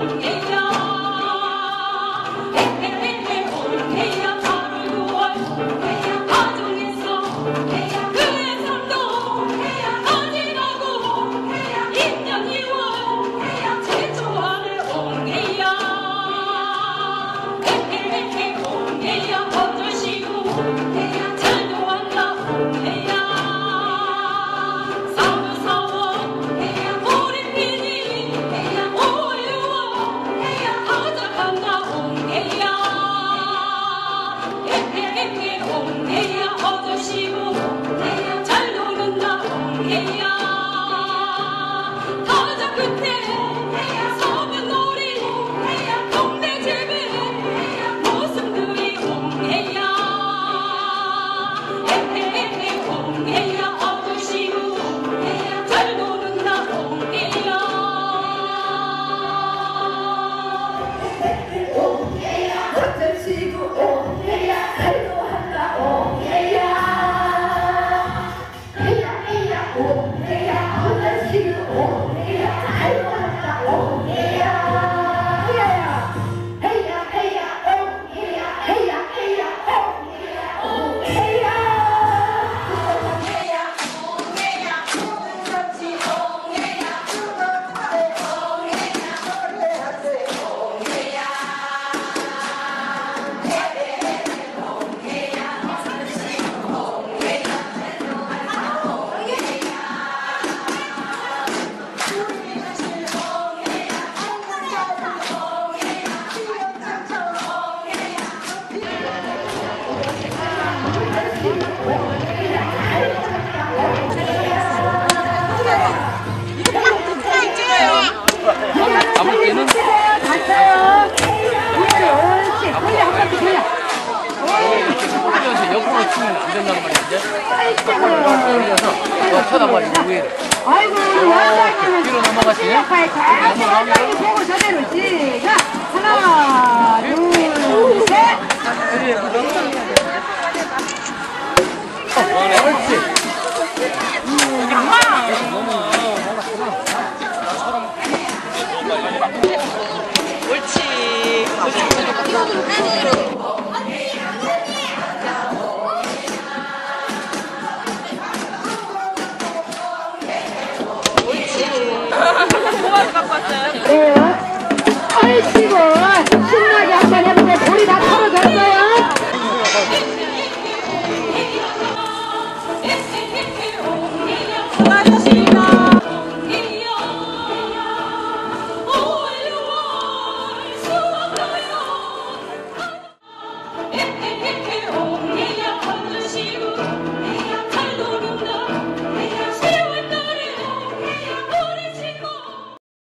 Okay. 哎呀。 흘려서 옆으로 치면 안 된다는 말인데 흘려서 너 쳐다봐야지 위에를 아이고 원장님은 뒤로 잘 원장님 보고 저대로 시작. 하나, 둘, 셋. 옳지 네. 옳지 고.